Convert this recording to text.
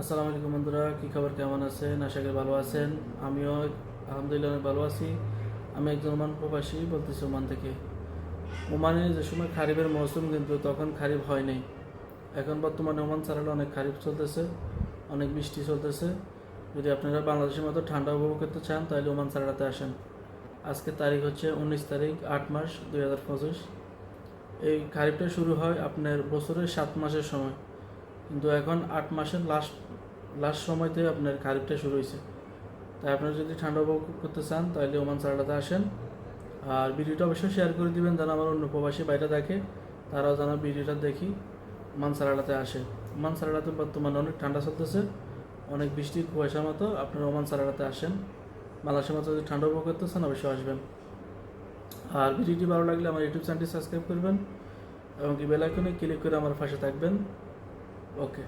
আসসালামু আলাইকুম বন্ধুরা, কী খবর, কেমন আছেন? আশা করি ভালো আছেন। আমিও আলহামদুলিল্লাহ অনেক ভালো আছি। আমি একজন ওমান প্রবাসী বলতেছি ওমান থেকে। ওমানে যে সময় খারিফের মৌসুম কিন্তু তখন খারিফ হয় নাই। এখন বর্তমানে ওমান ছাড়ালে অনেক খারিফ চলতেছে, অনেক বৃষ্টি চলতেছে। যদি আপনারা বাংলাদেশের মতো ঠান্ডা উপভোগ করতে চান, তাহলে ওমান ছাড়াতে আসেন। আজকে তারিখ হচ্ছে উনিশ তারিখ, আট মাস দুই হাজার পঁচিশ। এই খারিফটা শুরু হয় আপনার বছরের সাত মাসের সময়। কিন্তু এখন আট মাসের লাস্ট লাস্ট সময়তে আপনার খারিফটা শুরু হয়েছে। তাই আপনারা যদি ঠান্ডা উপভোগ করতে চান, তাহলে ওমান সারাটাতে আসেন। আর ভিডিওটা অবশ্যই শেয়ার করে দিবেন, যেন আমার অন্য প্রবাসী বাইরে থাকে তারাও যেন ভিডিওটা দেখি, ওমান সারাটাতে আসে। ওমান সারাটাতে বর্তমানে অনেক ঠান্ডা চলতেছে, অনেক বৃষ্টির কুয়াশা মতো, আপনারা ওমান সারাটাতে আসেন। বাংলাদেশের মতো যদি ঠান্ডা উপভোগ করতে চান, অবশ্যই আসবেন। আর ভিডিওটি ভালো লাগলে আমার ইউটিউব চ্যানেলটি সাবস্ক্রাইব করবেন, এবং কি বেল আইকনে ক্লিক করে আমার পাশে থাকবেন। Okay.